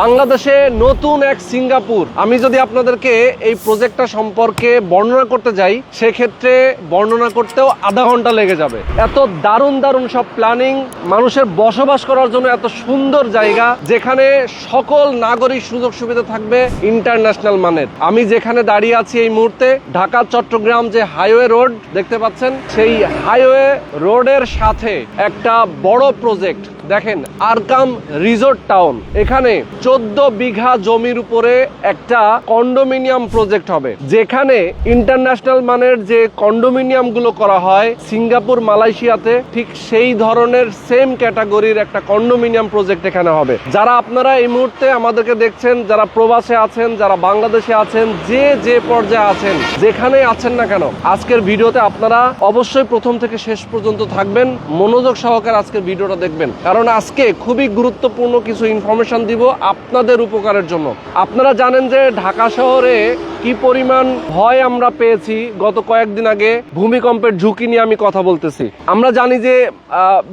বাংলাদেশে নতুন এক সিঙ্গাপুর। আমি যদি আপনাদেরকে এই প্রজেক্টটা সম্পর্কে বর্ণনা করতে যাই, সেক্ষেত্রে বর্ণনা করতেও আধা ঘণ্টা লেগে যাবে। এত দারুণ দারুণ সব প্ল্যানিং মানুষের বসবাস করার জন্য এত সুন্দর জায়গা, যেখানে সকল নাগরিক সুযোগ সুবিধা থাকবে ইন্টারন্যাশনাল মানের। আমি যেখানে দাঁড়িয়ে আছি এই মুহূর্তে, ঢাকা, চট্টগ্রাম যে হাইওয়ে রোড দেখতে পাচ্ছেন? সেই হাইওয়ে রোডের সাথে একটা বড় প্রজেক্ট দেখেন আরকাম রিসোর্ট টাউন এখানে চোদ্দ বিঘা জমির উপরে একটা কন্ডোমিনিয়াম প্রজেক্ট হবে। যেখানে ইন্টারন্যাশনাল মানের যে কন্ডোমিনিয়ামগুলো করা হয় সিঙ্গাপুর, মালয়েশিয়াতে, ঠিক সেই ধরনের সেম ক্যাটাগরির একটা কন্ডোমিনিয়াম প্রজেক্ট এখানে হবে। যারা আপনারা এই মুহূর্তে আমাদেরকে দেখছেন, যারা প্রবাসে আছেন, যারা বাংলাদেশে আছেন, যে যে পর্যায়ে আছেন যেখানে আছেন না কেন, আজকের ভিডিওতে আপনারা অবশ্যই প্রথম থেকে শেষ পর্যন্ত থাকবেন, মনোযোগ সহকারে আজকের ভিডিওটা দেখবেন। কারণ আজকে খুবই গুরুত্বপূর্ণ কিছু ইনফরমেশন দিব আপনাদের উপকারের জন্য। আপনারা জানেন যে ঢাকা শহরে কি পরিমাণ ভয় আমরা পেয়েছি গত কয়েকদিন আগে ভূমিকম্পের ঝুঁকি নিয়ে আমি কথা বলতেছি। আমরা জানি যে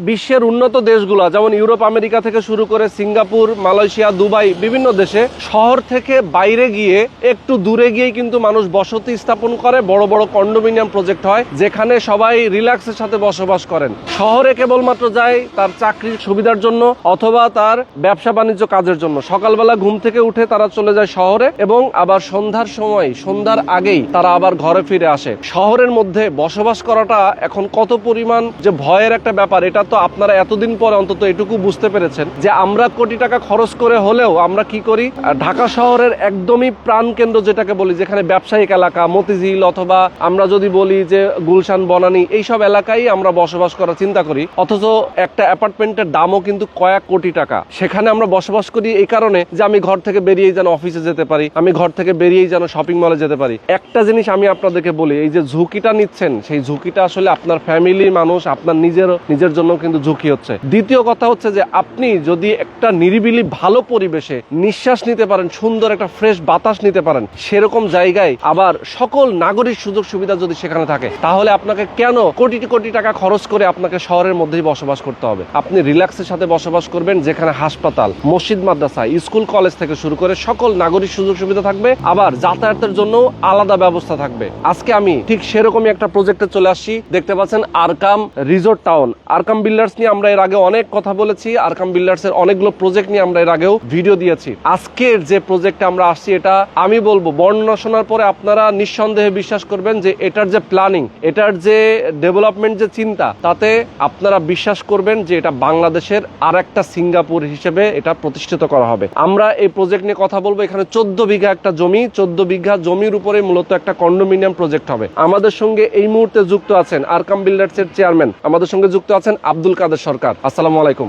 বিশ্বের উন্নত দেশগুলো, যেমন ইউরোপ, আমেরিকা থেকে শুরু করে সিঙ্গাপুর, মালয়েশিয়া, দুবাই, বিভিন্ন দেশে শহর থেকে বাইরে গিয়ে একটু দূরে গিয়েই কিন্তু মানুষ বসতি স্থাপন করে, বড় বড় কন্ডোমিনিয়াম প্রজেক্ট হয়, যেখানে সবাই রিল্যাক্সের সাথে বসবাস করেন। শহরে কেবলমাত্র যায় তার চাকরির সুবিধার জন্য অথবা তার ব্যবসা বাণিজ্য কাজের জন্য। সকালবেলা ঘুম থেকে উঠে তারা চলে যায় শহরে এবং আবার সন্ধ্যার সময় সন্ধ্যার আগেই তারা আবার ঘরে ফিরে আসে। শহরের মধ্যে বসবাস করাটা এখন কত পরিমাণ যে ভয়ের একটা ব্যাপার, এটা তো আপনারা এতদিন পরে অন্তত এটুকু বুঝতে পেরেছেন যে আমরা কোটি টাকা খরচ করে হলেও আমরা কি করি? ঢাকা শহরের একদমই প্রাণকেন্দ্র যেটাকে বলি, যেখানে ব্যবসায়িক এলাকা, মতিঝিল অথবা আমরা যদি বলি যে গুলশান, বনানী, এইসব এলাকায় আমরা বসবাস করার চিন্তা করি। অথচ একটা অ্যাপার্টমেন্টের দামও কিন্তু কয়েক কোটি টাকা। সেখানে আমরা বসবাস করি এই কারণে যে আমি ঘর থেকে বেরিয়েই যেন অফিসে যেতে পারি, আমি ঘর থেকে বেরিয়েই যেন শপিং মলে যেতে পারি। একটা জিনিস আমি আপনাদেরকে বলি, এই যে ঝুঁকিটা নিচ্ছেন, সেই ঝুঁকিটা আসলে আপনার ফ্যামিলির মানুষ, আপনার নিজের নিজের জন্য কিন্তু ঝুঁকি হচ্ছে। দ্বিতীয় কথা হচ্ছে যে, আপনি যদি একটা নিরিবিলি ভালো পরিবেশে নিঃশ্বাস নিতে পারেন, সুন্দর একটা ফ্রেশ বাতাস নিতে পারেন, সেরকম জায়গায় আবার সকল নাগরিক সুযোগ সুবিধা যদি সেখানে থাকে, তাহলে আপনাকে কেন কোটি কোটি টাকা খরচ করে আপনাকে শহরের মধ্যেই বসবাস করতে হবে? আপনি রিল্যাক্সের সাথে বসবাস করবেন, যেখানে হাসপাতাল, মসজিদ, মাদ্রাসা, স্কুল, কলেজ থেকে শুরু করে সকল নাগরিক সুযোগ সুবিধা থাকবে, আবার যাতায়াতের জন্য আলাদা ব্যবস্থা থাকবে। আজকে আমি ঠিক সেরকমই একটা প্রজেক্টে চলে আসছি। দেখতে পাচ্ছেন Arkam resort town. Arkam builders নিয়ে আমরা এর আগে অনেক কথা বলেছি। আরকাম বিল্ডার্স এর অনেকগুলো প্রজেক্ট নিয়ে আমরা এর আগেও ভিডিও দিয়েছি। আজকের যে প্রজেক্টে আমরা আসছি এটা আমি বলব, বর্ণনা শোনার পরে আপনারা নিঃসন্দেহে বিশ্বাস করবেন যে এটার যে প্ল্যানিং এটার যে ডেভেলপমেন্ট যে চিন্তা, তাতে আপনারা বিশ্বাস করবেন যে এটা বাংলাদেশের আর একটা সিঙ্গাপুর হিসেবে এটা প্রতিষ্ঠিত করা হবে। আমরা এই প্রজেক্ট নিয়ে কথা বলব। এখানে চোদ্দ বিঘা একটা জমি, চোদ্দ বিঘা জমির উপরে মূলত একটা কন্ডোমিনিয়াম প্রজেক্ট হবে। আমাদের সঙ্গে এই মুহূর্তে যুক্ত আছেন আরকাম বিল্ডার্স এর চেয়ারম্যান। আমাদের সঙ্গে যুক্ত আছেন আব্দুল কাদের সরকার। আসসালামু আলাইকুম।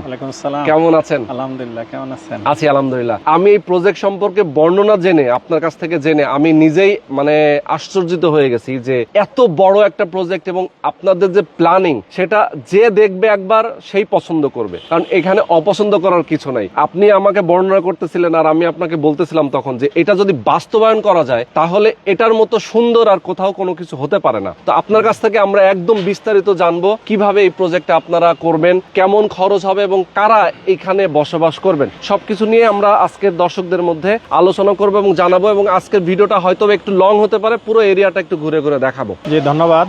কেমন আছেন? আলহামদুলিল্লাহ কেমন আছেন? আছি আলহামদুলিল্লাহ। আমি এই প্রজেক্ট সম্পর্কে বর্ণনা জেনে আপনার কাছ থেকে জেনে আমি নিজেই মানে আশ্চর্যিত হয়ে গেছি যে এত বড় একটা প্রজেক্ট এবং আপনাদের যে প্ল্যানিং সেটা যে দেখবে একবার সেই পছন্দ করবে। কারণ এখানে অপছন্দ করার কিছু নাই। আপনি আমাকে বর্ণনা করতেছিলেন আর আমি আপনাকে বলতেছিলাম তখন যে এটা যদি বাস্তবায়ন করা যায় তাহলে এটার মতো সুন্দর আর কোথাও কোনো কিছু হতে পারে না। তো আপনার কাছ থেকে আমরা একদম বিস্তারিত জানব কীভাবে এই প্রজেক্টটা আপনারা করবেন, কেমন খরচ হবে এবং কারা এখানে বসবাস করবেন। সবকিছু নিয়ে আমরা আজকের দর্শকদের মধ্যে আলোচনা করব এবং জানাব এবং আজকের ভিডিওটা হয়তো একটু লং হতে পারে, পুরো এরিয়াটা একটু ঘুরে ঘুরে দেখাবো। জি, ধন্যবাদ।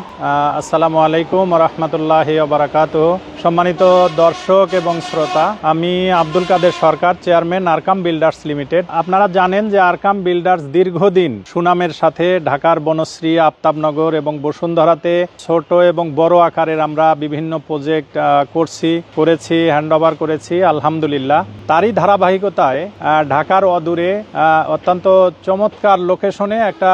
আসসালামু আলাইকুম রহমতুল্লাহ বারাকাত সম্মানিত দর্শক এবং শ্রোতা, আমি Abdul Kader Sarkar, chairman Arkam builders limited. আপনারা জানেন যে আরকাম বিল্ডার্স দীর্ঘদিন সুনামের সাথে ঢাকার বনশ্রী, আফতাবনগর এবং বসুন্ধরাতে ছোট এবং বড় আকারের আমরা বিভিন্ন প্রজেক্ট করছি, করেছি হ্যান্ডওভার করেছি, আলহামদুলিল্লাহ। তারই ধারাবাহিকতায় ঢাকার অদূরে অত্যন্ত চমৎকার লোকেশনে একটা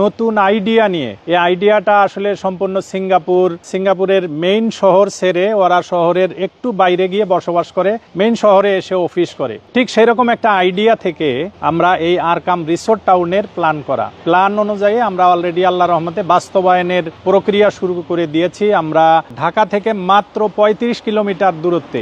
নতুন আইডিয়া নিয়ে, এই আইডিয়াটা আসলে সম্পূর্ণ সিঙ্গাপুর, সিঙ্গাপুরের মেইন শহর সেরে ওরা শহরের একটু বাইরে গিয়ে বসবাস করে মেইন শহরে এসে অফিস করে। ঠিক সেরকম একটা আইডিয়া থেকে আমরা এই আরকাম রিসোর্ট টাউনের প্ল্যান করা। প্ল্যান অনুযায়ী আমরা অলরেডি আল্লাহ রহমতে বাস্তবায়নের প্রক্রিয়া শুরু করে দিয়েছি। আমরা ঢাকা থেকে মাত্র ৩৫ কিলোমিটার দূরত্বে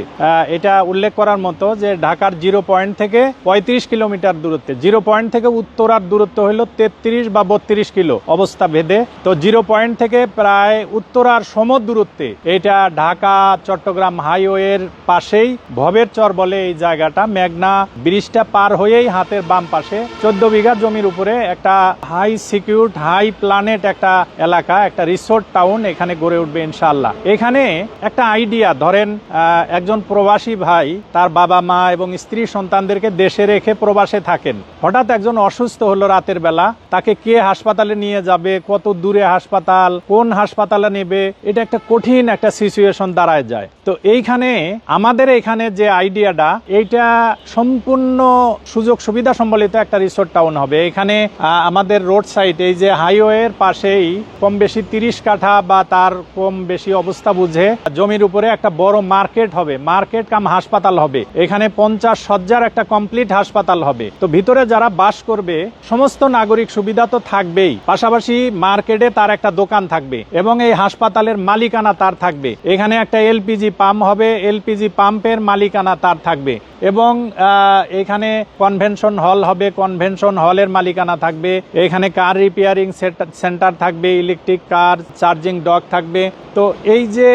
এটা উল্লেখ করার মতো যে ঢাকার জিরো পয়েন্ট থেকে ৩৫ কিলোমিটার দূরত্বে। জিরো পয়েন্ট থেকে উত্তরার দূরত্ব হলো তেত্রিশ বা বত্রিশ কিলো অবস্থা ভেদে। তো জিরো পয়েন্ট থেকে প্রায় উত্তরার সম দূরত্বে, এটা ঢাকা চট্টগ্রাম চট্টগ্রাম হাইওয়ের পাশেই ভবের চর বলে এই জায়গাটা। মেঘনা ব্রিজটা পার হয়েই হাতের বাম পাশে। চোদ্দ বিঘা জমির উপরে একটা হাই সিকিউর হাই প্ল্যানেট একটা এলাকা, একটা রিসোর্ট টাউন এখানে গড়ে উঠবে ইনশাআল্লাহ। এখানে একটা আইডিয়া, ধরেন একজন প্রবাসী ভাই তার বাবা, মা এবং স্ত্রী সন্তানদেরকে দেশে রেখে প্রবাসে থাকেন। হঠাৎ একজন অসুস্থ হলো রাতের বেলা, তাকে কে হাসপাতালে নিয়ে যাবে, কত দূরে হাসপাতাল, কোন হাসপাতালে নেবে, এটা একটা কঠিন একটা সিচুয়েশন দাঁড়ায় যায়। তো এইখানে আমাদের এখানে যে আইডিয়াটা, এইটা সম্পূর্ণ সুযোগ সুবিধা সম্বলিত একটা রিসোর্ট টাউন হবে। এখানে আমাদের রোড সাইড এই যে হাইওয়ের পাশেই কম বেশি তিরিশ কাঠা বা তার কম বেশি অবস্থা বুঝে জমির উপরে একটা বড় মার্কেট হবে। মার্কেট কাম হাসপাতাল হবে। এখানে পঞ্চাশ সজ্জার একটা কমপ্লিট হাসপাতাল হবে। তো ভিতরে যারা বাস করবে, সমস্ত নাগরিক সুবিধা তো থাকবেই। পাশাপাশি মার্কেটে তার একটা দোকান থাকবে এবং এই হাসপাতালের মালিকানা তার থাকবে। এখানে একটা এলপিজি পাম্প হবে। এলপিজি পাম্পের মালিকানা তার থাকবে এবং এখানে কনভেনশন হল হবে। কনভেনশন হলের মালিকানা থাকবে। এখানে কার রিপেয়ারিং সেন্টার থাকবে ইলেকট্রিক কার চার্জিং ডক থাকবে। তো এই যে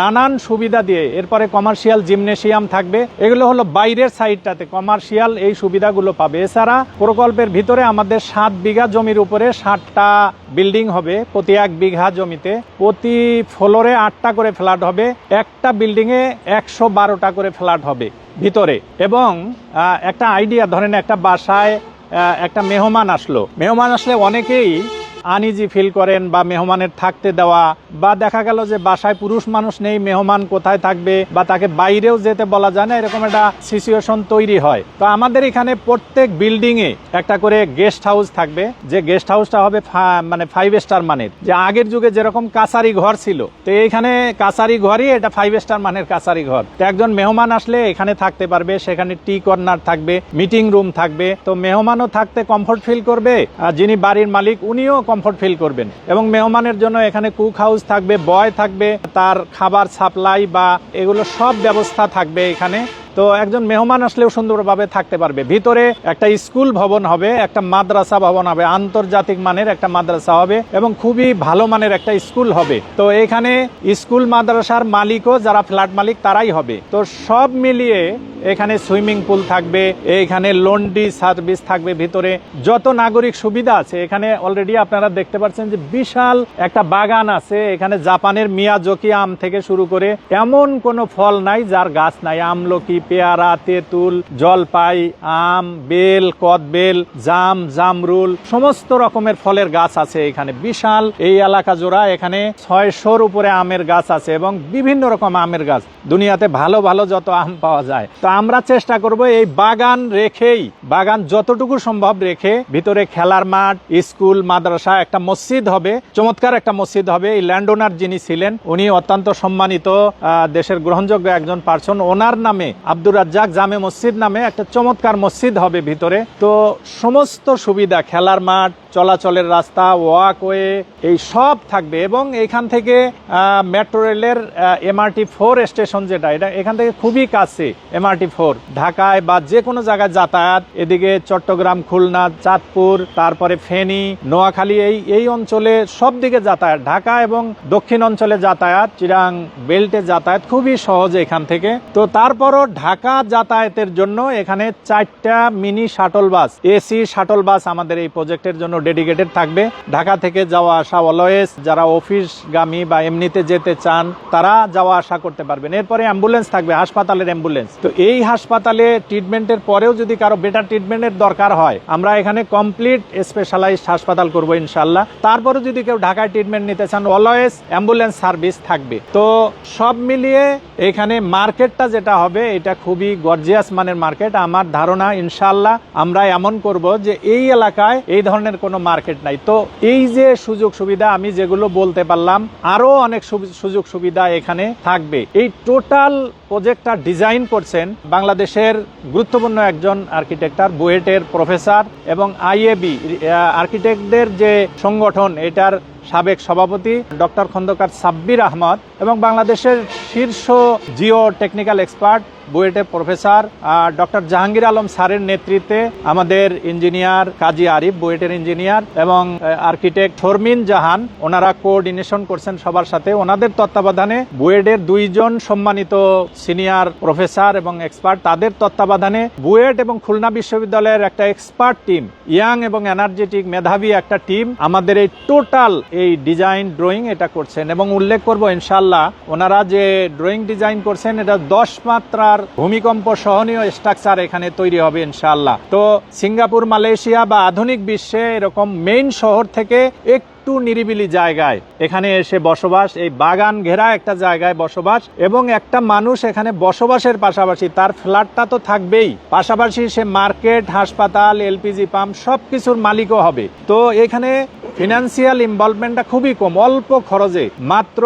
নানান সুবিধা দিয়ে এরপরে কমার্শিয়াল জিমনেশিয়াম থাকবে, এগুলো হলো বাইরের সাইডটাতে কমার্শিয়াল এই সুবিধাগুলো পাবে। এছাড়া প্রকল্পের ভিতরে আমাদের সাত বিঘা জমির উপরে ষাটটা বিল্ডিং হবে, প্রতি এক বিঘা জমিতে। প্রতি ফ্লোরে আটটা করে ফ্ল্যাট হবে, একটা বিল্ডিংয়ে একশো বারোটা করে ফ্ল্যাট হবে ভিতরে। এবং একটা আইডিয়া ধরেন একটা বাসায় একটা মেহমান আসলো। মেহমান আসলে অনেকেই আনইজি ফিল করেন বা মেহমানের থাকতে দেওয়া, বা দেখা গেল যে বাসায় পুরুষ মানুষ নেই, মেহমান কোথায় থাকবে বা তাকে বাইরেও যেতে বলা যায় না, এরকম একটা সিচুয়েশন তৈরি হয়। তো আমাদের এখানে প্রত্যেক বিল্ডিং এ একটা করে গেস্ট হাউস থাকবে। যে গেস্ট হাউসটা হবে মানে ফাইভ স্টার মানের। যে আগের যুগে যেরকম কাছারি ঘর ছিল, তো এখানে কাছারি ঘরই এটা ফাইভ স্টার মানের কাছারি ঘর। তো একজন মেহমান আসলে এখানে থাকতে পারবে, সেখানে টি কর্নার থাকবে মিটিং রুম থাকবে। তো মেহমানও থাকতে কমফোর্ট ফিল করবে, আর যিনি বাড়ির মালিক, উনিও কমফোর্ট ফিল করবেন। এবং মেহমানের জন্য এখানে কুক হাউস থাকবে বয় থাকবে, তার খাবার সাপ্লাই বা এগুলো সব ব্যবস্থা থাকবে এখানে। তো একজন মেহমান আসলেও সুন্দরভাবে থাকতে পারবে। ভিতরে একটা স্কুল ভবন হবে, একটা মাদ্রাসা ভবন হবে, আন্তর্জাতিক মানের একটা মাদ্রাসা হবে এবং খুবই ভালো মানের একটা স্কুল হবে। তো এখানে স্কুল, মাদ্রাসার মালিকও যারা ফ্ল্যাট মালিক তারাই হবে। তো সব মিলিয়ে এখানে সুইমিং পুল থাকবে, এখানে লন্ডি সার্ভিস থাকবে ভিতরে। যত নাগরিক সুবিধা আছে, এখানে অলরেডি আপনারা দেখতে পাচ্ছেন যে বিশাল একটা বাগান আছে। এখানে জাপানের মিয়াজকি আম থেকে শুরু করে এমন কোনো ফল নাই যার গাছ নাই, আমলকি পেয়ারা তেঁতুল জলপাই, আম, বেল, কদবেল, জাম, জামরুল, সমস্ত রকমের ফলের গাছ আছে এখানে। বিশাল এই এলাকা জোড়া, এখানে ছয়শোর উপরে আমের গাছ আছে এবং বিভিন্ন রকম আমের গাছ। দুনিয়াতে ভালো ভালো যত আম পাওয়া যায়। তো আমরা চেষ্টা করব এই বাগান রেখেই, বাগান যতটুকু সম্ভব রেখে ভিতরে খেলার মাঠ, স্কুল, মাদ্রাসা, একটা মসজিদ হবে। চমৎকার একটা মসজিদ হবে। এই ল্যান্ড ওনার যিনি ছিলেন, উনি অত্যন্ত সম্মানিত দেশের গ্রহণযোগ্য একজন পার্সন। ওনার নামে আব্দুর রাজ্জাক জামে মসজিদ নামে একটা চমৎকার মসজিদ হবে ভিতরে। তো সমস্ত সুবিধা, খেলার মাঠ চলাচলের রাস্তা ওয়াকওয়ে এই সব থাকবে। এবং এখান থেকে মেট্রো রেলের এমআরটি ফোর স্টেশন যেটা, এটা এখান থেকে খুবই কাছে এমআরটি ফোর ঢাকায় বা যে কোনো জায়গায় যাতায়াত, এদিকে চট্টগ্রাম, খুলনা, চাঁদপুর, তারপরে ফেনী, নোয়াখালী, এই এই অঞ্চলে সব দিকে যাতায়াত। ঢাকা এবং দক্ষিণ অঞ্চলে যাতায়াত, চিরাং বেল্টে যাতায়াত খুবই সহজ এখান থেকে। তো তারপরও ঢাকা যাতায়াতের জন্য এখানে চারটা mini shuttle bus AC shuttle bus আমাদের এই প্রজেক্টের জন্য ডেডিকেটেড থাকবে। ঢাকা থেকে যাওয়া আসা অলওয়েজ যারা অফিসগামী বা এমনিতে যেতে চান, তারা যাওয়া আসা করতে পারবেন। এরপরে অ্যাম্বুলেন্স থাকবে, হাসপাতালের অ্যাম্বুলেন্স তো এই হাসপাতালে ট্রিটমেন্টের পরেও যদি কারও বেটার ট্রিটমেন্টের দরকার হয়, আমরা এখানে কমপ্লিট স্পেশালাইজড হাসপাতাল করব ইনশাল্লাহ তারপরে যদি কেউ ঢাকায় ট্রিটমেন্ট নিতে চান অলওয়েজ অ্যাম্বুলেন্স সার্ভিস থাকবে। তো সব মিলিয়ে এখানে মার্কেটটা যেটা হবে, এটা খুবই গর্জিয়াস মানের মার্কেট আমার ধারণা ইনশাল্লাহ আমরা এমন করব যে এই এলাকায় এই ধরনের কোনো মার্কেট নাই। তো এই যে সুযোগ সুবিধা, আমি যেগুলো বলতে পারলাম, আরও অনেক সুযোগ সুবিধা এখানে থাকবে। এই টোটাল প্রজেক্টটা ডিজাইন করছেন বাংলাদেশের গুরুত্বপূর্ণ একজন আর্কিটেক্টার, বুয়েটের প্রফেসর এবং আইএবি আর্কিটেক্টদের যে সংগঠন, এটার সাবেক সভাপতি ডক্টর খন্দকার সাব্বির আহমদ এবং বাংলাদেশের শীর্ষ জিও টেকনিক্যাল এক্সপার্ট বুয়েটের প্রফেসর ডক্টর জাহাঙ্গীর আলম স্যারের নেতৃত্বে আমাদের ইঞ্জিনিয়ার কাজী আরিফ, বুয়েটের ইঞ্জিনিয়ার, এবং আর্কিটেক্ট শর্মিন জাহান, ওনারা কোঅর্ডিনেশন করছেন সবার সাথে। ওনাদের তত্ত্বাবধানে বুয়েটের দুইজন সম্মানিত সিনিয়র প্রফেসর এবং এক্সপার্ট, তাদের তত্ত্বাবধানে বুয়েট এবং খুলনা বিশ্ববিদ্যালয়ের একটা এক্সপার্ট টিম, ইয়াং এবং এনার্জেটিক মেধাবী একটা টিম, আমাদের এই টোটাল এই ডিজাইন ড্রয়িং এটা করছেন। এবং উল্লেখ করব ইনশাল্লাহ ওনারা যে ড্রয়িং ডিজাইন করছেন, এটা দশ মাত্রার ভূমিকম্প সহনীয় স্ট্রাকচার এখানে তৈরি হবে ইনশাল্লাহ তো সিঙ্গাপুর, মালয়েশিয়া বা আধুনিক বিশ্বে এরকম মেইন শহর থেকে একটু নিরিবিলি জায়গায়। এখানে এসে বসবাস, এই বাগান ঘেরা একটা জায়গায় বসবাস এবং একটা মানুষ এখানে বসবাসের পাশাপাশি, তার ফ্ল্যাটটা তো থাকবেই। পাশাপাশি সে মার্কেট, হাসপাতাল, এলপিজি পাম্প সব কিছুর মালিকও হবে। তো এখানে ফিনান্সিয়াল ইনভলভমেন্টটা খুবই কম, অল্প খরচে। মাত্র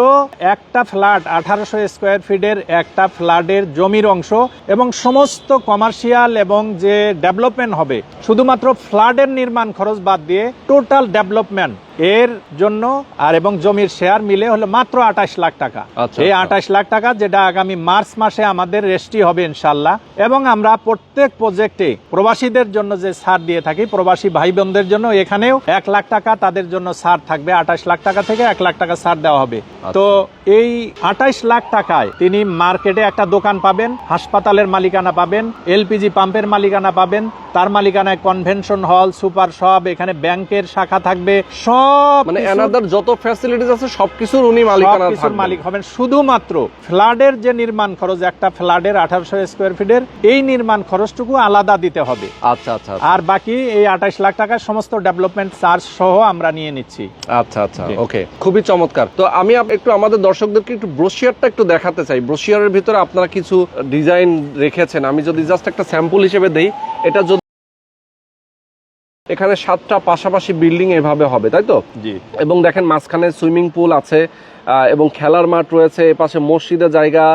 একটা ফ্ল্যাট আঠারোশো স্কোয়ার ফিটের একটা ফ্ল্যাটের জমির অংশ এবং সমস্ত কমার্শিয়াল এবং যে ডেভেলপমেন্ট হবে, শুধুমাত্র ফ্ল্যাটের নির্মাণ খরচ বাদ দিয়ে টোটাল ডেভেলপমেন্ট। এর জন্য আর এবং জমির শেয়ার মিলে হলো মাত্র আঠাশ লাখ টাকা। আচ্ছা, এই আচ্ছা। আঠাশ লাখ টাকা যেটা আগামী মার্চ মাসে আমাদের রেস্টি হবে ইনশাল্লাহ এবং আমরা প্রত্যেক প্রজেক্টে প্রবাসীদের জন্য যে ছাড় দিয়ে থাকি প্রবাসী ভাই বোনদের জন্য এখানেও এক লাখ টাকা তাদের জন্য ছাড় থাকবে আঠাশ লাখ টাকা থেকে এক লাখ টাকা ছাড় দেওয়া হবে। তো এই আঠাইশ লাখ টাকায় তিনি মার্কেটে একটা দোকান পাবেন হাসপাতালের মালিকানা পাবেন এলপিজি পাম্পের মালিকানা পাবেন তার মালিকানায় কনভেনশন হল সুপার শপ এখানে ব্যাংকের শাখা থাকবে সব মানে এনাদার যত ফ্যাসিলিটিস আছে সবকিছুর উনি মালিকানা থাকবেন। মালিক হবেন। শুধুমাত্র ফ্ল্যাটের যে নির্মাণ খরচ একটা ফ্ল্যাটের আঠারোশো স্কোয়ার ফিটের এই নির্মাণ খরচটুকু আলাদা দিতে হবে। আচ্ছা আচ্ছা আচ্ছা। আর বাকি এই আঠাশ লাখ টাকার সমস্ত ডেভেলপমেন্ট চার্জ সহ আমরা নিয়ে নিচ্ছি। আচ্ছা আচ্ছা ওকে খুবই চমৎকার। তো আমি একটু আমাদের দর্শকদেরকে একটু ব্রোশিয়ারটা একটু দেখাতে চাই। ব্রোশিয়ারের ভিতরে আপনারা কিছু ডিজাইন রেখেছেন। আমি যদি জাস্ট একটা স্যাম্পল হিসেবে দেই এটা যদি এখানে সাতটা পাশাপাশি বিল্ডিং এভাবে হবে তাই তো? জি। এবং দেখেন মাঝখানে সুইমিং পুল আছে এবং খেলার মাঠ রয়েছে এপাশে মসজিদের জায়গা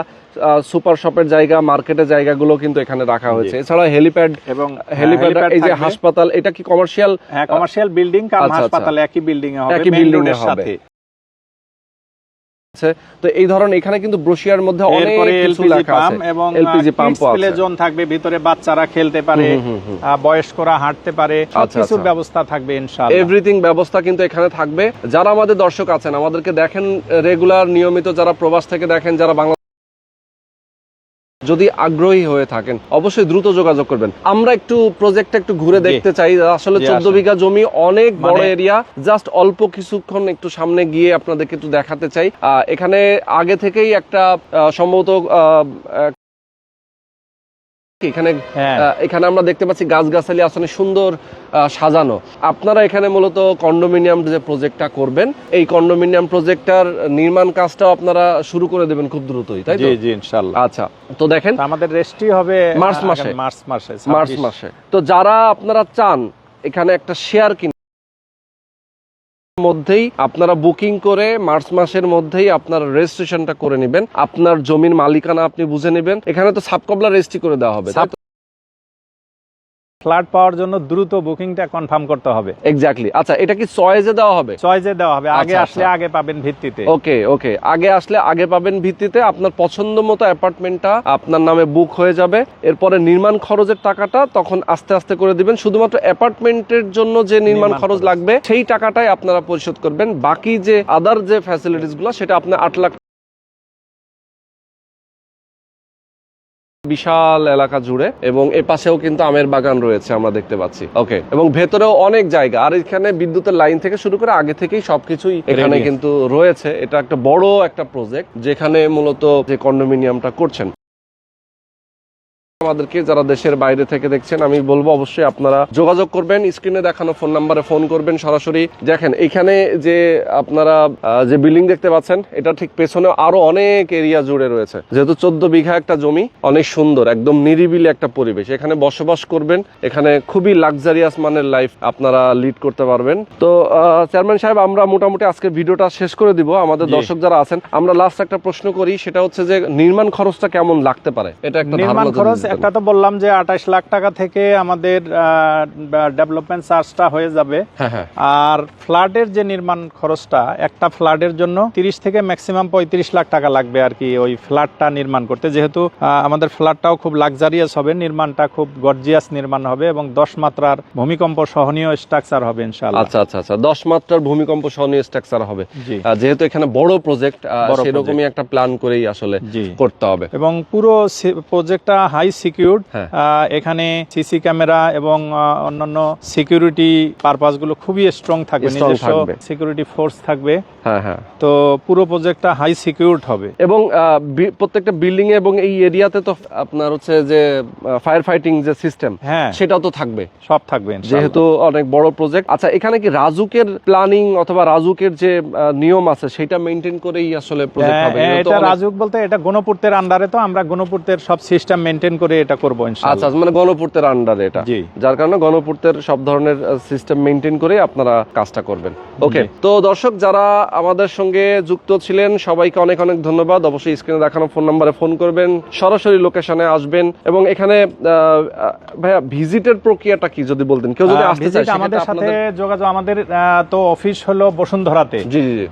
সুপার শপের জায়গা মার্কেটের জায়গাগুলো কিন্তু এখানে রাখা হয়েছে। এছাড়া হেলিপ্যাড এবং হেলিপ্যাড এই যে হাসপাতাল এটা কি কমার্শিয়াল কমার্শিয়াল বিল্ডিং। হাসপাতাল একই বিল্ডিং এ হবে একই road এর হবে। সাথে তো এই ধরনের এখানে কিন্তু ব্রোশিয়ার মধ্যে অনেক কিছু লেখা আছে। এবং এলপিজি পাম্পও আছে। জোন থাকবে ভিতরে বাচ্চারা খেলতে পারে বয়স্করা হাঁটতে পারে আচ্ছা, সবকিছুর আচ্ছা। ব্যবস্থা থাকবে ইনশাআল্লাহ। এভরিথিং ব্যবস্থা কিন্তু এখানে থাকবে। যারা আমাদের দর্শক আছেন আমাদেরকে দেখেন রেগুলার নিয়মিত যারা প্রবাস থেকে দেখেন যারা বাংলা যদি আগ্রহী হয়ে থাকেন অবশ্যই দ্রুত যোগাযোগ করবেন। আমরা একটু প্রজেক্ট একটু ঘুরে দেখতে চাই। আসলে চোদ্দ বিঘা জমি অনেক বড় মানে- এরিয়া জাস্ট অল্প কিছুক্ষণ একটু সামনে গিয়ে আপনাদেরকে একটু দেখাতে চাই। আহ, এখানে আগে থেকেই একটা সম্ভবত এখানে হ্যাঁ। এখানে আমরা দেখতে পাচ্ছি গাছগাছালি আসলে সুন্দর সাজানো। আপনারা এখানে মূলত কন্ডোমিনিয়াম যে প্রজেক্টটা করবেন এই কন্ডোমিনিয়াম প্রজেক্টটার নির্মাণ কাজটাও আপনারা শুরু করে দেবেন খুব দ্রুতই তাই জি জি ইনশাআল্লাহ আচ্ছা তো দেখেন আমাদের রেস্টই হবে মার্চ মাসে। মার্চ মাসে মার্চ মাসে। তো যারা আপনারা চান এখানে একটা শেয়ার কিনে মধ্যেই আপনারা বুকিং করে মার্চ মাসের মধ্যেই আপনার রেজিস্ট্রেশনটা করে নেবেন। আপনার জমির মালিকানা আপনি বুঝে নেবেন। এখানে তো সাবকবলা রেজিস্ট্রি করে দেওয়া হবে। ফ্ল্যাট পাওয়ার জন্য দ্রুত বুকিংটা কনফার্ম করতে হবে। এক্স্যাক্টলি আচ্ছা এটা কি চয়েসে দেওয়া হবে? চয়েসে দেওয়া হবে। আগে আচ্ছা, আসলে আচ্ছা। আগে পাবেন ভিত্তিতে। ওকে ওকে আগে আসলে আগে পাবেন ভিত্তিতে আপনার পছন্দ মতো অ্যাপার্টমেন্টটা আপনার নামে বুক হয়ে যাবে। এরপরে নির্মাণ খরচের টাকাটা তখন আস্তে আস্তে করে দিবেন। শুধুমাত্র অ্যাপার্টমেন্টের জন্য যে নির্মাণ খরচ। লাগবে সেই টাকাটাই আপনারা পরিশোধ করবেন। বাকি যে আদার যে ফ্যাসিলিটিসগুলো সেটা আপনার আট লাখ বিশাল এলাকা জুড়ে এবং এ পাশেও কিন্তু আমের বাগান রয়েছে আমরা দেখতে পাচ্ছি। ওকে এবং ভেতরেও অনেক জায়গা। আর এখানে বিদ্যুতের লাইন থেকে শুরু করে আগে থেকেই সবকিছুই এখানে কিন্তু রয়েছে। এটা একটা বড় একটা প্রজেক্ট যেখানে মূলত যে কন্ডোমিনিয়ামটা করছেন। আমাদেরকে যারা দেশের বাইরে থেকে দেখছেন আমি বলব অবশ্যই আপনারা যোগাযোগ করবেন স্ক্রিনে দেখানো ফোন নাম্বারে ফোন করবেন সরাসরি। দেখেন এখানে যে আপনারা যে বিল্ডিং দেখতে পাচ্ছেন এটা ঠিক পেছনে আরও অনেক এরিয়া জুড়ে রয়েছে। যেহেতু চোদ্দ বিঘা একটা জমি অনেক সুন্দর একদম নিরিবিলি একটা পরিবেশ। এখানে বসবাস করবেন এখানে খুবই লাক্সারিয়াস মানের লাইফ আপনারা লিড করতে পারবেন। তো চেয়ারম্যান সাহেব আমরা মোটামুটি আজকে ভিডিওটা শেষ করে দিব। আমাদের দর্শক যারা আছেন আমরা লাস্ট একটা প্রশ্ন করি সেটা হচ্ছে যে নির্মাণ খরচটা কেমন লাগতে পারে? এটা একটা নির্মাণ খরচ একটা তো বললাম যে আঠাশ লাখ টাকা থেকে আমাদের ডেভেলপমেন্ট চার্জটা হয়ে যাবে। হ্যাঁ হ্যাঁ। আর ফ্ল্যাটের যে নির্মাণ খরচটা একটা ফ্ল্যাটের জন্য তিরিশ থেকে ম্যাক্সিমাম পঁয়ত্রিশ লাখ টাকা লাগবে আর কি ওই ফ্ল্যাটটা নির্মাণ করতে। যেহেতু আমাদের ফ্ল্যাটটাও খুব লাক্সারিয়াস হবে নির্মাণটা খুব গর্জিয়াস নির্মাণ হবে এবং দশ মাত্রার ভূমিকম্প সহনীয় স্ট্রাকচার হবে ইনশাআল্লাহ। আচ্ছা আচ্ছা আচ্ছা। দশ মাত্রার ভূমিকম্প সহনীয় স্ট্রাকচার হবে। যেহেতু এখানে বড় প্রজেক্ট সেরকমই একটা প্ল্যান করেই আসলে করতে হবে। এবং পুরো প্রজেক্টটা হাই সিকিউরড হ্যাঁ। এখানে সিসি ক্যামেরা এবং অন্যান্য সিকিউরিটি পারপাসগুলো খুবই স্ট্রং থাকবে নিজস্ব সিকিউরিটি ফোর্স থাকবে। হ্যাঁ হ্যাঁ। তো পুরো প্রজেক্টটা হাই সিকিউরড হবে। এবং প্রত্যেকটা বিল্ডিং এ এবং এই এরিয়াতে তো আপনার হচ্ছে যে ফায়ার ফাইটিং যে সিস্টেম হ্যাঁ। সেটাও তো থাকবে। সব থাকবে যেহেতু অনেক বড় প্রজেক্ট আচ্ছা এখানে কি রাজুকের প্ল্যানিং অথবা রাজুকের যে নিয়ম আছে সেটা মেনটেন করেই আসলে প্রজেক্ট হবে? এটা রাজুক বলতে এটা গণপূর্তের আন্ডারে তো আমরা গণপূর্তের সব সিস্টেম মেনটেন করে এটা করব আচ্ছা আচ্ছা, মানে গণপূর্তের আন্ডারে এটা। যার কারণে গণপূর্তের সব ধরনের সিস্টেম মেনটেন করে আপনারা কাজটা করবেন। ওকে তো দর্শক যারা আমাদের সঙ্গে যুক্ত ছিলেন সবাইকে অনেক অনেক ধন্যবাদ। অবশ্যই স্ক্রিনে দেখানো ফোন নাম্বারে ফোন করবেন সরাসরি লোকেশনে আসবেন এবং এখানে ভাইয়া ভিজিটের প্রক্রিয়াটা কি যদি বলতেন? কেউ যদি আসতে চায় আমাদের সাথে যোগাযোগ আমাদের আহ, তো অফিস হলো বসুন্ধরাতে। জি জি জি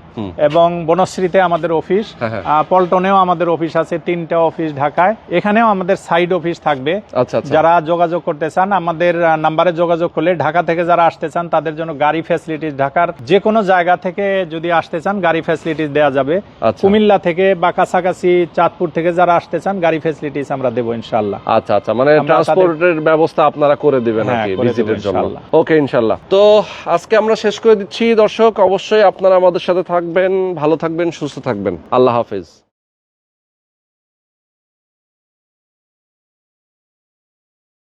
এবং বনশ্রীতে আমাদের অফিস হ্যাঁ, হ্যাঁ। আহ, পল্টনেও আমাদের অফিস আছে তিনটা অফিস ঢাকায়। এখানেও আমাদের সাইড অফিস থাকবে। আচ্ছা আচ্ছা। যারা যোগাযোগ করতে চান আমাদের নাম্বারে যোগাযোগ করলে ঢাকা থেকে যারা আসতে চান তাদের জন্য গাড়ি ফ্যাসিলিটিস ঢাকার যে কোনো জায়গা থেকে যদি আসতে চান গাড়ি ফ্যাসিলিটিস দেওয়া যাবে। আচ্ছা। কুমিল্লা থেকে বা কাছাকাছি চাঁদপুর থেকে যারা আসতে চান গাড়ি ফ্যাসিলিটিস আমরা দেবো ইনশাল্লাহ আচ্ছা আচ্ছা। মানে ট্রান্সপোর্টের ব্যবস্থা আপনারা করে দিবেন হ্যাঁ, নাকি ভিজিটের জন্য। ওকে ইনশাল্লাহ তো আজকে আমরা শেষ করে দিচ্ছি দর্শক। অবশ্যই আপনারা আমাদের সাথে থাকবেন। ভালো থাকবেন সুস্থ থাকবেন। আল্লাহ হাফেজ।